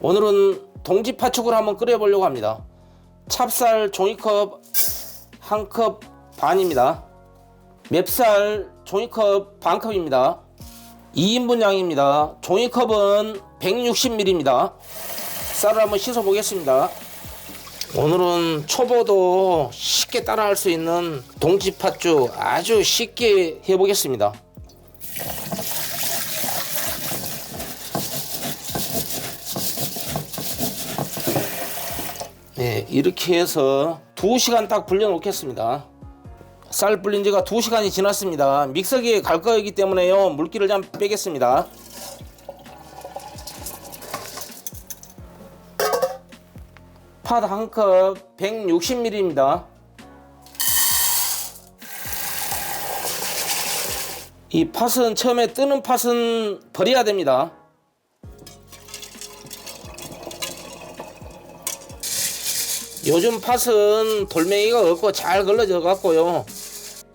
오늘은 동지 파축을 한번 끓여보려고 합니다. 찹쌀 종이컵 한 컵 반입니다. 맵쌀 종이컵 반 컵입니다. 2인분 양입니다. 종이컵은 160ml입니다. 쌀을 한번 씻어 보겠습니다. 오늘은 초보도 쉽게 따라할 수 있는 동지 팥죽 아주 쉽게 해보겠습니다. 네, 이렇게 해서 2시간 딱 불려 놓겠습니다. 쌀 불린 지가 2시간이 지났습니다. 믹서기에 갈 거이기 때문에요. 물기를 좀 빼겠습니다. 팥 한 컵 160ml입니다. 이 팥은 처음에 뜨는 팥은 버려야 됩니다. 요즘 팥은 돌멩이가 없고 잘 걸러져 갖고요.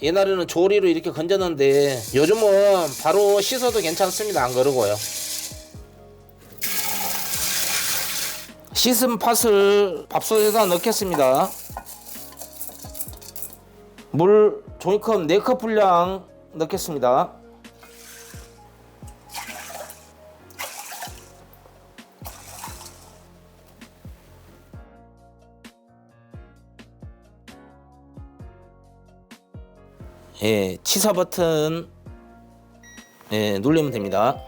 옛날에는 조리로 이렇게 건졌는데 요즘은 바로 씻어도 괜찮습니다. 안 거르고요. 씻은 팥을 밥솥에다 넣겠습니다. 물 종이컵 4컵 분량 넣겠습니다. 예, 치사 버튼 예, 누르면 됩니다.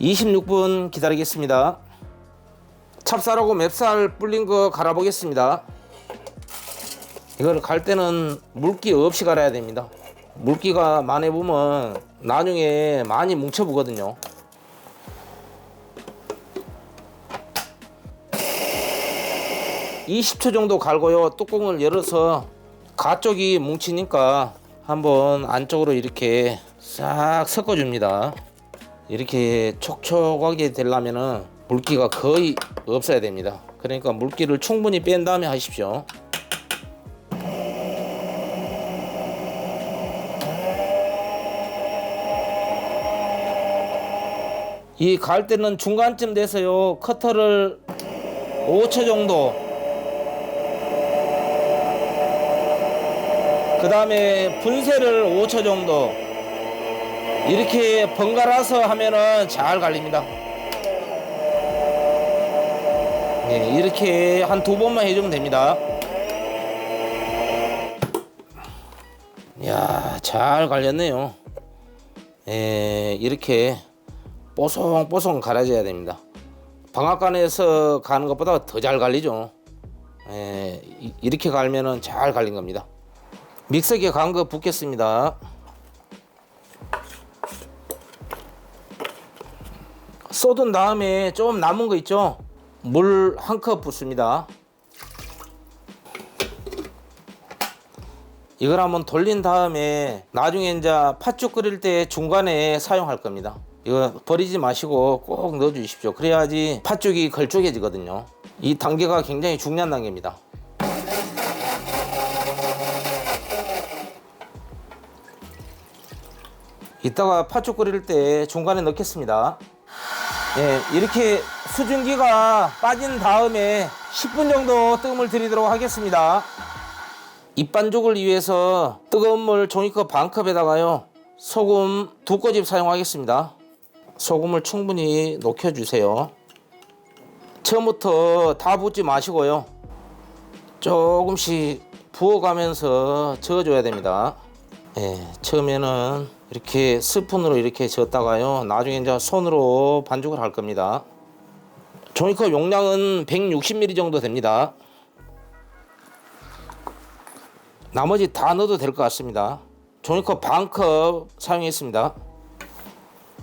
26분 기다리겠습니다. 찹쌀하고 맵쌀 불린 거 갈아 보겠습니다. 이걸 갈 때는 물기 없이 갈아야 됩니다. 물기가 많이 부면 나중에 많이 뭉쳐 보거든요. (20초) 정도 갈고요 뚜껑을 열어서 가쪽이 뭉치니까 한번 안쪽으로 이렇게 싹 섞어줍니다. 이렇게 촉촉하게 되려면은 물기가 거의 없어야 됩니다. 그러니까 물기를 충분히 뺀 다음에 하십시오. 이갈 때는 중간쯤 돼서요 커터를 5초 정도 그 다음에 분쇄를 5초 정도 이렇게 번갈아서 하면은 잘 갈립니다. 네, 이렇게 한 두 번만 해주면 됩니다. 이야, 잘 갈렸네요. 예, 이렇게 뽀송뽀송 갈아줘야 됩니다. 방앗간에서 가는 것보다 더 잘 갈리죠. 예, 이- 이렇게 갈면은 잘 갈린 겁니다. 믹서기에 간 거 붓겠습니다. 쏟은 다음에 좀 남은 거 있죠? 물 한 컵 붓습니다. 이걸 한번 돌린 다음에 나중에 이제 팥죽 끓일 때 중간에 사용할 겁니다. 이거 버리지 마시고 꼭 넣어 주십시오. 그래야지 팥죽이 걸쭉해지거든요. 이 단계가 굉장히 중요한 단계입니다. 이따가 팥죽 끓일 때 중간에 넣겠습니다. 예, 이렇게 수증기가 빠진 다음에 10분 정도 뜨거움을 들이도록 하겠습니다. 입반죽을 위해서 뜨거운 물 종이컵 반 컵에다가요 소금 두 꼬집 사용하겠습니다. 소금을 충분히 녹여주세요. 처음부터 다 붓지 마시고요. 조금씩 부어가면서 저어줘야 됩니다. 예, 처음에는 이렇게 스푼으로 이렇게 저었다가요. 나중에 이제 손으로 반죽을 할 겁니다. 종이컵 용량은 160ml 정도 됩니다. 나머지 다 넣어도 될 것 같습니다. 종이컵 반컵 사용했습니다.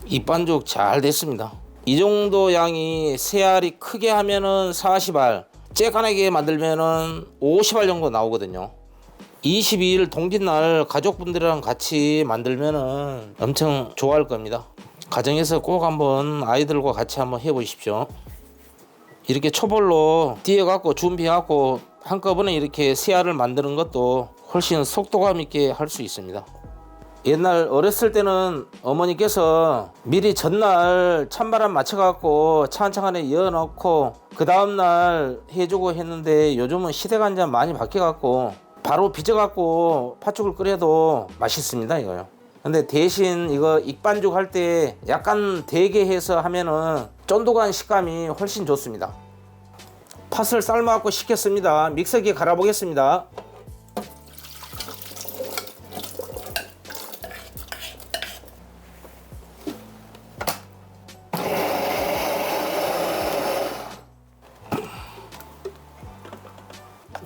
이 반죽 잘 됐습니다. 이 정도 양이 세 알이 크게 하면은 40알, 쬐간하게 만들면은 50알 정도 나오거든요. 22일 동짓날 가족분들이랑 같이 만들면은 엄청 좋아할 겁니다. 가정에서 꼭 한번 아이들과 같이 한번 해보십시오. 이렇게 초벌로 띄어갖고 준비하고 한꺼번에 이렇게 세 알을 만드는 것도 훨씬 속도감 있게 할 수 있습니다. 옛날 어렸을 때는 어머니께서 미리 전날 찬바람 맞춰갖고 차한창 안에 이어놓고 그 다음날 해주고 했는데 요즘은 시대가 이제 많이 바뀌어갖고 바로 빚어갖고 팥죽을 끓여도 맛있습니다 이거요. 근데 대신 이거 익반죽 할 때 약간 되게 해서 하면은 쫀득한 식감이 훨씬 좋습니다. 팥을 삶아갖고 식혔습니다. 믹서기에 갈아보겠습니다.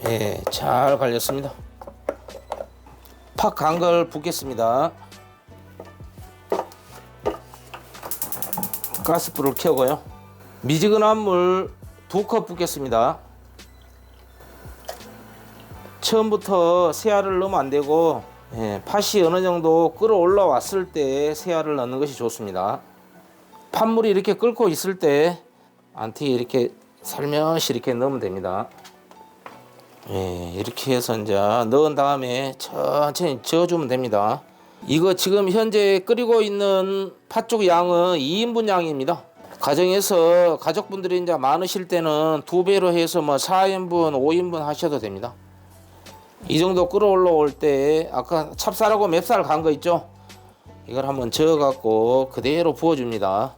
예, 잘 갈렸습니다. 팥간걸 붓겠습니다. 가스불을 켜고요. 미지근한 물 두 컵 붓겠습니다. 처음부터 새알을 넣으면 안 되고 예, 팥이 어느 정도 끓어올라 왔을 때 새알을 넣는 것이 좋습니다. 팥물이 이렇게 끓고 있을 때 안티에 이렇게 살며시 이렇게 넣으면 됩니다. 예, 이렇게 해서 이제 넣은 다음에 천천히 저어주면 됩니다. 이거 지금 현재 끓이고 있는 팥죽 양은 2인분 양입니다. 가정에서 가족분들이 이제 많으실 때는 두 배로 해서 뭐 4인분, 5인분 하셔도 됩니다. 이 정도 끓어올라올 때 아까 찹쌀하고 맵쌀 간 거 있죠? 이걸 한번 저어갖고 그대로 부어줍니다.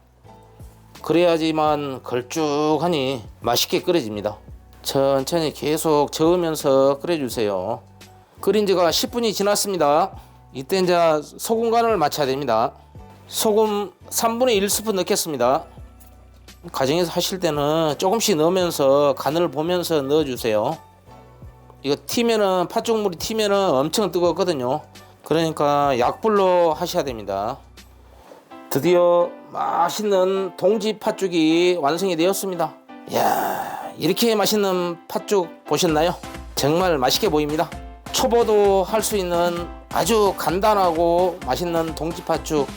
그래야지만 걸쭉하니 맛있게 끓여집니다. 천천히 계속 저으면서 끓여주세요. 끓인 지가 10분이 지났습니다. 이때 이제 소금 간을 맞춰야 됩니다. 소금 3분의 1스푼 넣겠습니다. 가정에서 하실 때는 조금씩 넣으면서 간을 보면서 넣어주세요. 이거 튀면은 팥죽물이 튀면은 엄청 뜨겁거든요. 그러니까 약불로 하셔야 됩니다. 드디어 맛있는 동지 팥죽이 완성이 되었습니다. 이야, 이렇게 맛있는 팥죽 보셨나요? 정말 맛있게 보입니다. 초보도 할 수 있는 아주 간단하고 맛있는 동지 팥죽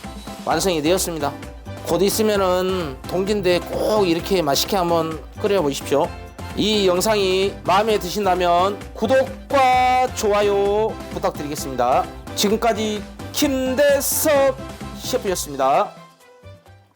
완성이 되었습니다. 곧 있으면은 동지인데 꼭 이렇게 맛있게 한번 끓여 보십시오. 이 영상이 마음에 드신다면 구독과 좋아요 부탁드리겠습니다. 지금까지 김대섭 셰프였습니다.